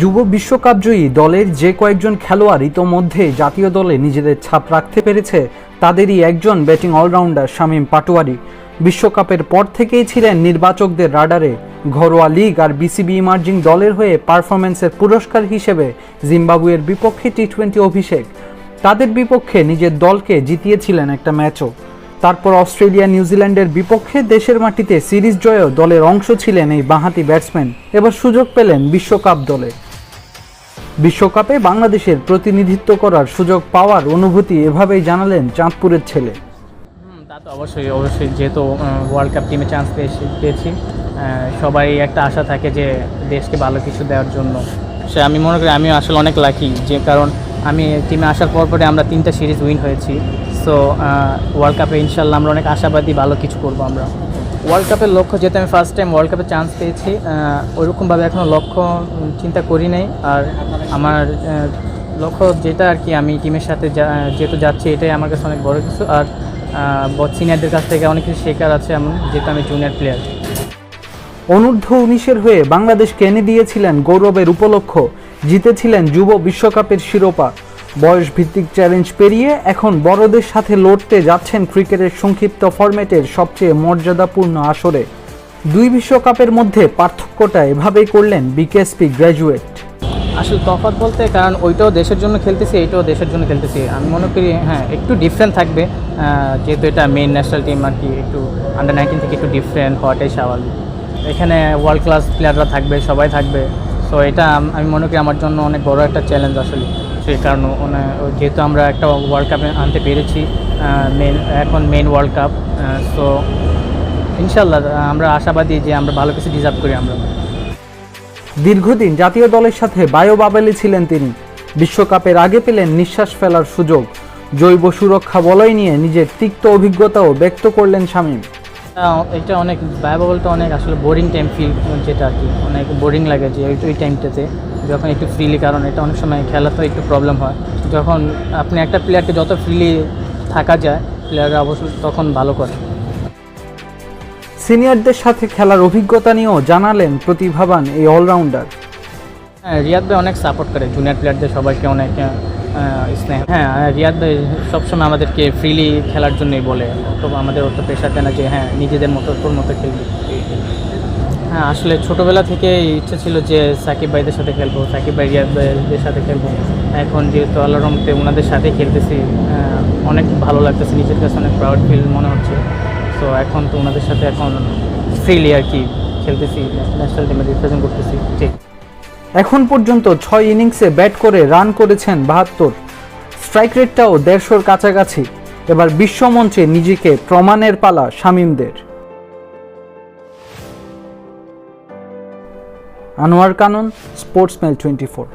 যুব বিশ্বকাপ জয়ী দলের যে কয়েকজন খেলোয়াড় ইতোমধ্যে জাতীয় দলে নিজেদের ছাপ রাখতে পেরেছে, তাদেরই একজন ব্যাটিং অলরাউন্ডার শামীম পাটোয়ারি। বিশ্বকাপের পর থেকেই ছিলেন নির্বাচকদের রাডারে। ঘরোয়া লিগ আর বিসিবি ইমার্জিং দলের হয়ে পারফরম্যান্সের পুরস্কার হিসেবে জিম্বাবুয়ের বিপক্ষে টি টোয়েন্টি অভিষেক। তাদের বিপক্ষে নিজের দলকে জিতিয়েছিলেন একটা ম্যাচও। তারপর অস্ট্রেলিয়া নিউজিল্যান্ডের বিপক্ষে দেশের মাটিতে সিরিজ জয়েও দলের অংশ ছিলেন এই বাঁহাতি ব্যাটসম্যান। এবার সুযোগ পেলেন বিশ্বকাপ দলে। বিশ্বকাপে বাংলাদেশের প্রতিনিধিত্ব করার সুযোগ পাওয়ার অনুভূতি এভাবেই জানালেন চাঁদপুরের ছেলে। তা তো অবশ্যই অবশ্যই যেহেতু ওয়ার্ল্ড কাপ টিমে চান্স পেয়েছি পেয়েছি সবাই একটা আশা থাকে যে দেশকে ভালো কিছু দেওয়ার জন্য। সে আমি মনে করি, আমিও আসলে অনেক লাকি যে কারণ আমি টিমে আসার পর পরে আমরা তিনটা সিরিজ উইন হয়েছি। সো ওয়ার্ল্ড কাপে ইনশাল্লাহ আমরা অনেক আশাবাদী, ভালো কিছু করব আমরা। ওয়ার্ল্ড কাপের লক্ষ্য যেহেতু আমি ফার্স্ট টাইম ওয়ার্ল্ড কাপে চান্স পেয়েছি ওইরকমভাবে এখনও লক্ষ্য চিন্তা করি নাই। আর আমার লক্ষ্য যেটা আর কি, আমি টিমের সাথে যেহেতু যাচ্ছি, এটাই আমার কাছে অনেক বড় কিছু। আর সিনিয়রদের কাছ থেকে অনেক কিছু শেখার আছে এমন, যেহেতু আমি জুনিয়র প্লেয়ার অনূর্ধ্ব উনিশের হয়ে বাংলাদেশকে এনে দিয়েছিলেন গৌরবের উপলক্ষ, জিতেছিলেন যুব বিশ্বকাপের শিরোপা। বয়স ভিত্তিক চ্যালেঞ্জ পেরিয়ে এখন বড়দের সাথে লড়তে যাচ্ছেন ক্রিকেটের সংক্ষিপ্ত ফরম্যাটের সবচেয়ে মর্যাদাপূর্ণ আসরে। দুই বিশ্বকাপের মধ্যে পার্থক্যটা এভাবেই করলেন বিকেএসপি গ্র্যাজুয়েট আসলে তফাৎ বলতে, কারণ ওইটাও দেশের জন্য খেলতেছি, এইটাও দেশের জন্য খেলতেছি। আমি মনে করি হ্যাঁ একটু ডিফারেন্ট থাকবে। যেহেতু এটা মেইন ন্যাশনাল টিম আর কি, একটু আন্ডার নাইনটিন থেকে একটু ডিফারেন্ট হওয়াটাই স্বাভাবিক। এখানে ওয়ার্ল্ড ক্লাস প্লেয়াররা থাকবে, সবাই থাকবে। সো এটা আমি মনে করি আমার জন্য অনেক বড় একটা চ্যালেঞ্জ আসলে। সেই কারণে যেহেতু আমরা একটা ওয়ার্ল্ড কাপে আনতে পেরেছি মেন এখন মেন ওয়ার্ল্ড কাপ সো ইনশাল্লাহ আমরা আশাবাদী যে আমরা ভালো কিছু ডিজার্ভ করি আমরা। দীর্ঘদিন জাতীয় দলের সাথে বায়ো বাবেলে ছিলেন তিনি। বিশ্বকাপের আগে পেলেন নিঃশ্বাস ফেলার সুযোগ। জৈব সুরক্ষা বলয় নিয়ে নিজের তিক্ত অভিজ্ঞতাও ব্যক্ত করলেন শামীম। এটা অনেক ব্যয়বহুলটা অনেক আসলে বোরিং টাইম ফিল যেটা আর কি। অনেক বোরিং লাগে যে ওই- টাইমটাতে যখন একটু ফ্রিলি কারণ এটা অনেক সময় খেলাতে একটু প্রবলেম হয়। যখন আপনি একটা প্লেয়ারকে যত ফ্রিলি থাকা যায় প্লেয়াররা অবশ্যই তখন ভালো করে। সিনিয়রদের সাথে খেলার অভিজ্ঞতা নিয়েও জানালেন প্রতিভাবান এই অলরাউন্ডার হ্যাঁ রিয়াদ ভাই অনেক সাপোর্ট করে জুনিয়র প্লেয়ারদের সবাইকে অনেক স্নেহ হ্যাঁ রিয়াদ সবসময় আমাদেরকে ফ্রিলি খেলার জন্যই বলে। তো আমাদের অত প্রেশার দেয় না যে হ্যাঁ নিজেদের মতো, তোর মতো খেলবি। হ্যাঁ আসলে ছোটোবেলা থেকে ইচ্ছা ছিল যে, সাকিব ভাইদের সাথে খেলব, সাকিব ভাই, রিয়াদ ভাইদের সাথে খেলব। এখন যেহেতু আল্লাহরমতে ওনাদের সাথে খেলতেছি অনেক ভালো লাগতেছে, নিজের কাছে অনেক প্রাউড ফিল মনে হচ্ছে। তো এখন তো ওনাদের সাথে এখন ফ্রিলি আর কি খেলতেছি ন্যাশনাল টিমে রিপ্রেজেন্ট করতেছি। ঠিক। এখন পর্যন্ত ছয় ইনিংসে ব্যাট করে রান করেছেন বাহাত্তর। স্ট্রাইক রেটটাও দেড়শোর কাছাকাছি। এবার বিশ্বমঞ্চে নিজেকে প্রমাণের পালা শামীমদের। Anwar Kanan sports mail twenty four.